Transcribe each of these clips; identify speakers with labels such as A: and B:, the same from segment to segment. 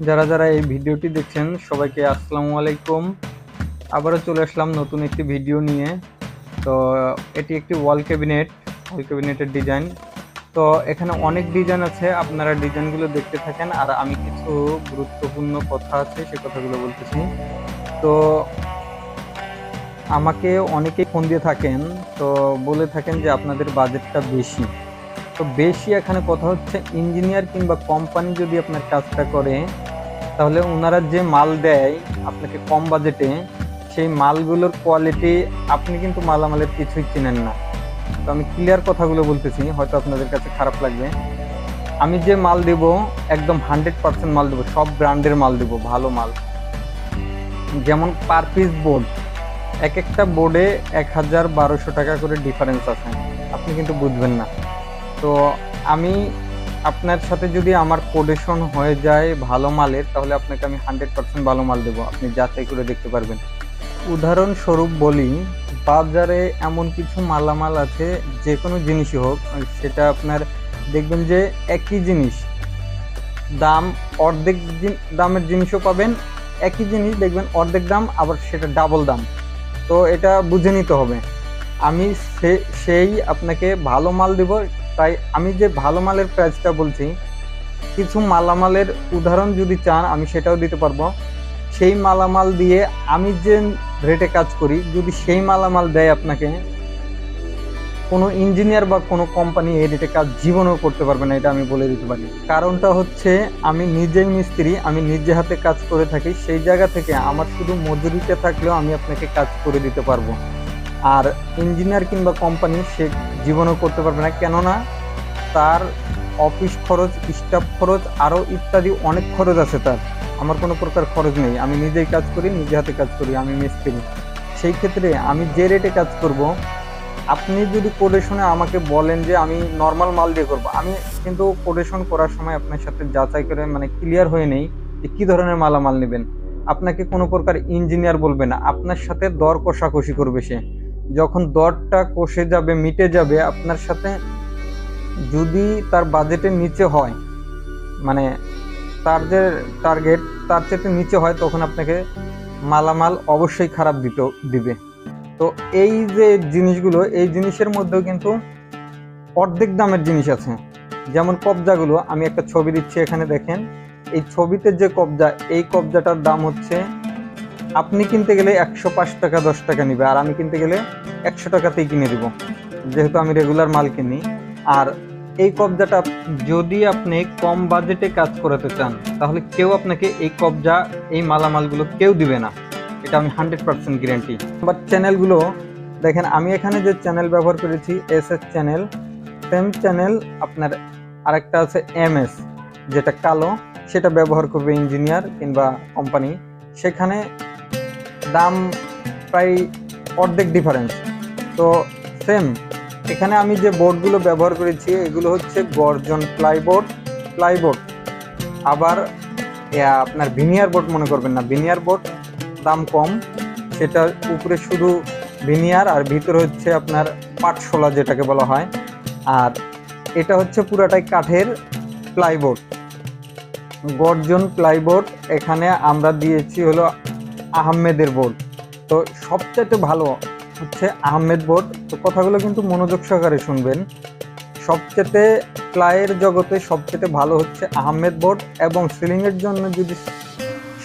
A: যারা যারা এই ভিডিওটি দেখছেন, সবাইকে আসসালামু আলাইকুম। আবারও চলে আসলাম নতুন একটি ভিডিও নিয়ে। তো, এটি একটি ওয়াল ক্যাবিনেট, ওয়াল ক্যাবিনেটের ডিজাইন। তো, এখানে অনেক ডিজাইন আছে, আপনারা ডিজাইনগুলো দেখতে থাকেন। আর আমি কিছু গুরুত্বপূর্ণ কথা আছে, সে কথাগুলো বলতেছি। তো, আমাকে অনেকেই ফোন দিয়ে থাকেন, তো বলে থাকেন যে আপনাদের বাজেটটা বেশি। তো বেশি এখানে কথা হচ্ছে ইঞ্জিনিয়ার কিংবা কোম্পানি যদি আপনার কাজটা করে, তাহলে ওনারা যে মাল দেয় আপনাকে কম বাজেটে সেই মালগুলোর কোয়ালিটি আপনি কিন্তু মালামালের কিছুই চেনেন না। তো আমি ক্লিয়ার কথাগুলো বলতেছি, হয়তো আপনাদের কাছে খারাপ লাগবে। আমি যে মাল দেব, একদম হান্ড্রেড পার্সেন্ট মাল দেবো, সব ব্র্যান্ডের মাল দেবো, ভালো মাল। যেমন পার পিস বোর্ড এক একটা বোর্ডে এক হাজার বারোশো টাকা করে ডিফারেন্স আছে। আপনি কিন্তু বুঝবেন না। তো আমি আপনার সাথে যদি আমার কোডেশন হয়ে যায় ভালো মালের, তাহলে আপনাকে আমি হান্ড্রেড পার্সেন্ট ভালো মাল দেবো। আপনি যাচাই করে দেখতে পারবেন। উদাহরণস্বরূপ বলি, বাজারে এমন কিছু মালামাল আছে, যে কোনো জিনিসই হোক, সেটা আপনার দেখবেন যে একই জিনিস। দাম অর্ধেক দামের জিনিসও পাবেন, একই জিনিস দেখবেন অর্ধেক দাম, আবার সেটা ডাবল দাম। তো এটা বুঝে নিতে হবে। আমি সেই আপনাকে ভালো মাল দেব তাই আমি যে ভালো মালের প্রাইসটা বলছি, কিছু মালামালের উদাহরণ যদি চান, আমি সেটাও দিতে পারব। সেই মালামাল দিয়ে আমি যে রেটে কাজ করি, যদি সেই মালামাল দেয় আপনাকে, কোনো ইঞ্জিনিয়ার বা কোনো কোম্পানি এই রেটে কাজ জীবনেও করতে পারবে না, এটা আমি বলে দিতে পারি। কারণটা হচ্ছে, আমি নিজেই মিস্ত্রি, আমি নিজে হাতে কাজ করে থাকি, সেই জায়গা থেকে আমার শুধু মজুরিতে থাকলেও আমি আপনাকে কাজ করে দিতে পারব। আর ইঞ্জিনিয়ার কিংবা কোম্পানি, সে জীবনও করতে পারবে না। কেননা তার অফিস খরচ স্টাফ খরচ আরও ইত্যাদি অনেক খরচ আছে তার। আমার কোনো প্রকার খরচ নেই। আমি নিজেই কাজ করি, নিজে হাতে কাজ করি, আমি মিস্ত্রি। সেই ক্ষেত্রে আমি যে রেটে কাজ করব, আপনি যদি কোডেশনে আমাকে বলেন যে আমি নর্মাল মাল দিয়ে করব, আমি কিন্তু কোডেশন করার সময় আপনার সাথে যাচাই করে মানে ক্লিয়ার হয়ে নেই যে কী ধরনের মালামাল নেবেন। আপনাকে কোনো প্রকার ইঞ্জিনিয়ার বলবে না। আপনার সাথে দর কষাকষি করবে সে। যখন দরটা কষে যাবে, মিটে যাবে, আপনার সাথে যদি তার বাজেটের নিচে হয় মানে তার যে টার্গেট তার চেয়ে নিচে হয়, তখন আপনাকে মালামাল অবশ্যই খারাপ দিতে, দিবে। তো এই যে জিনিসগুলো, এই জিনিসের মধ্যেও কিন্তু অর্ধেক দামের জিনিস আছে। যেমন কবজাগুলো, আমি একটা ছবি দিচ্ছি এখানে দেখেন। এই ছবিতে যে কবজা, এই কবজাটার দাম হচ্ছে আপনি কিনতে গেলে একশো পাঁচ টাকা, দশ টাকা নিবে, আর আমি কিনতে গেলে একশো টাকাতেই কিনে দিব। যেহেতু আমি রেগুলার মাল কিনি। আর এই কবজাটা যদি আপনি কম বাজেটে কাজ করাতে চান, তাহলে কেউ আপনাকে এই কবজা, এই মালামালগুলো কেউ দিবে না। এটা আমি হান্ড্রেড পার্সেন্ট গ্যারান্টি বাট চ্যানেলগুলো দেখেন, আমি এখানে যে চ্যানেল ব্যবহার করেছি S S channel same channel আপনার আরেকটা আছে এম এস যেটা কালো, সেটা ব্যবহার করবে ইঞ্জিনিয়ার কিংবা কোম্পানি সেখানে দাম প্রায় অর্ধেক ডিফারেন্স তো সেম এখানে আমি যে বোর্ডগুলো ব্যবহার করেছি, এগুলো হচ্ছে গর্জন প্লাইবোর্ড প্লাইবোর্ড আবার আপনার ভিনিয়ার বোর্ড মনে করবেন না ভিনিয়ার বোর্ড দাম কম। সেটা উপরে শুধু ভিনিয়ার আর ভিতরে হচ্ছে আপনার পাটশোলা যেটাকে বলা হয়। আর এটা হচ্ছে পুরাটাই কাঠের প্লাইবোর্ড গর্জন প্লাইবোর্ড এখানে আমরা দিয়েছি হলো আহমেদের বোর্ড। তো সবচেয়ে ভালো হচ্ছে আহমেদ বোর্ড। তো কথাগুলো কিন্তু মনোযোগ সহকারে শুনবেন। সবচেয়ে প্লাইয়ের জগতে সবচেয়ে ভালো হচ্ছে আহমেদ বোর্ড এবং সিলিংয়ের জন্য যদি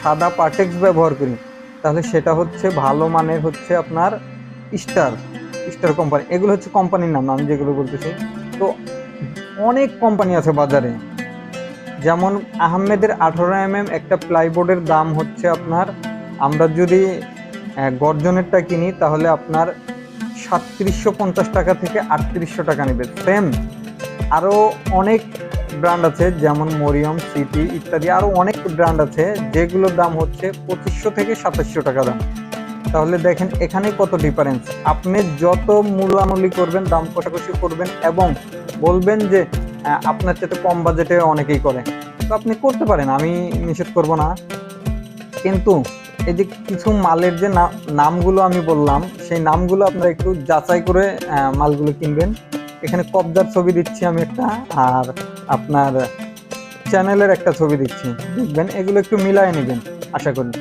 A: সাদা পার্টেক্স ব্যবহার করি, তাহলে সেটা হচ্ছে ভালো মানের হচ্ছে আপনার স্টার স্টার কোম্পানি। এগুলো হচ্ছে কোম্পানির নাম, আমি যেগুলো বলতেছি। তো অনেক কোম্পানি আছে বাজারে। যেমন আহমেদের আঠারো এম একটা প্লাইবোর্ডের দাম হচ্ছে আপনার আমরা যদি গর্জনেরটা কিনি, তাহলে আপনার সাতত্রিশশো পঞ্চাশ টাকা থেকে আটত্রিশশো টাকা নেবে। সেম আরও অনেক ব্র্যান্ড আছে, যেমন মরিয়ম সিটি ইত্যাদি আরও অনেক ব্র্যান্ড আছে, যেগুলোর দাম হচ্ছে পঁচিশশো থেকে সাতাশশো টাকা দাম। তাহলে দেখেন, এখানে কত ডিফারেন্স আপনি যত মূল্যামূল্য করবেন, দাম কষাকষি করবেন, এবং বলবেন যে আপনার চেয়ে কম বাজেটে অনেকেই করে। তো আপনি করতে পারেন, আমি নিষেধ করব না। কিন্তু এই যে কিছু মালের যে নামগুলো আমি বললাম, সেই নামগুলো আপনারা একটু যাচাই করে মালগুলো কিনবেন। এখানে কবজার ছবি দিচ্ছি আমি একটা, আর আপনার চ্যানেলের একটা ছবি দিচ্ছি। দেখবেন, এগুলো একটু মিলায় নেবেন, আশা করি।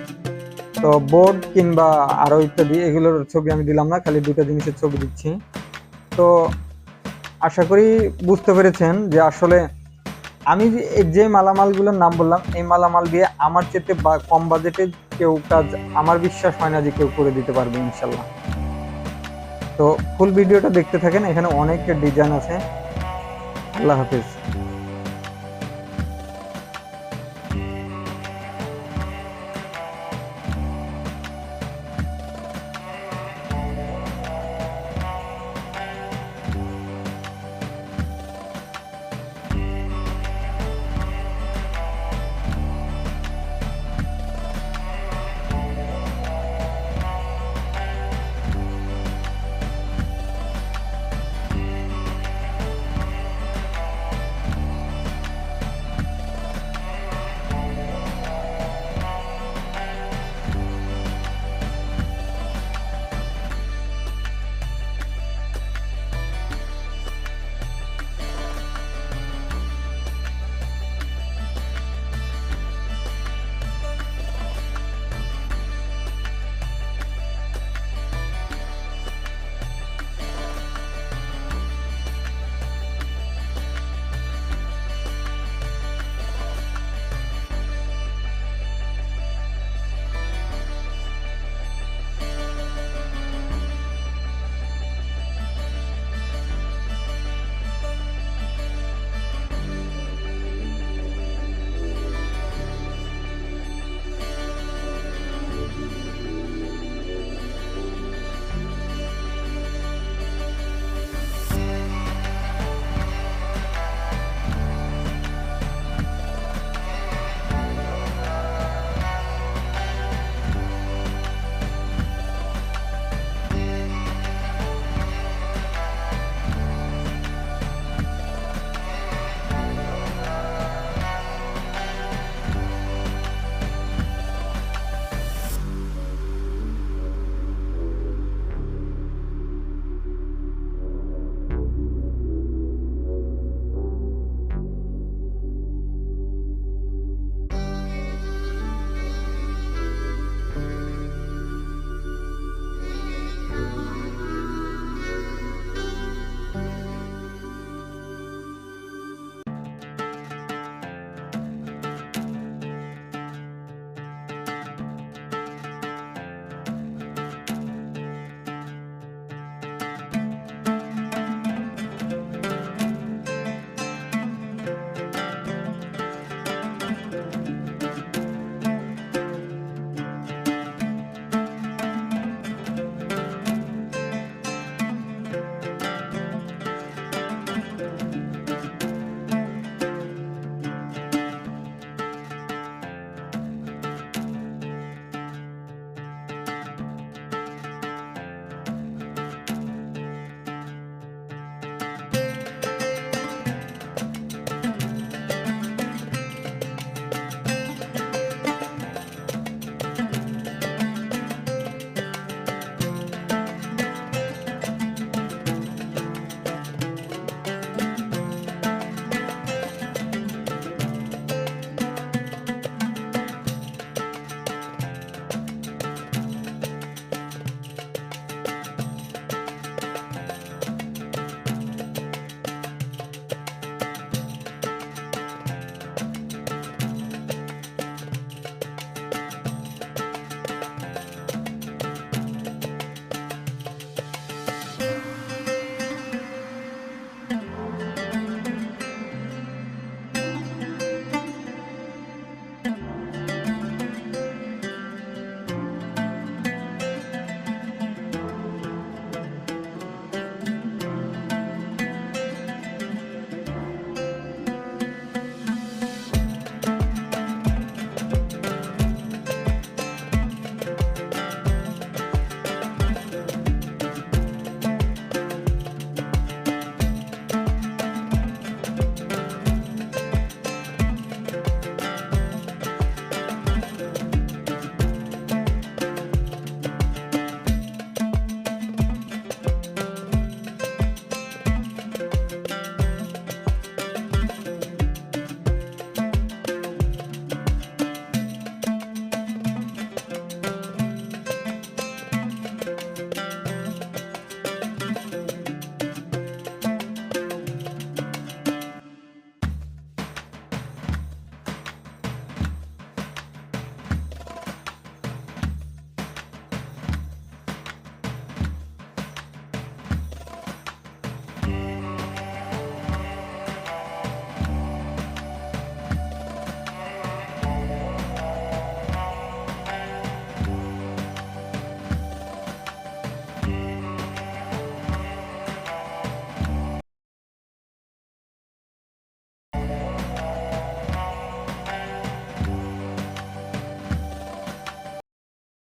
A: তো বোর্ড কিংবা আরও ইত্যাদি, এগুলোর ছবি আমি দিলাম না, খালি দুটো জিনিসের ছবি দিচ্ছি। তো আশা করি বুঝতে পেরেছেন যে আসলে আমি যে মালামালগুলোর নাম বললাম, এই মালামাল দিয়ে আমার চেতে বা কম বাজেটে কেউ কাজ আমার বিশ্বাস হয় না যে কেউ করে দিতে পারবে, ইনশাল্লাহ। তো ফুল ভিডিওটা দেখতে থাকেন, এখানে অনেক ডিজাইন আছে। আল্লাহ হাফিজ।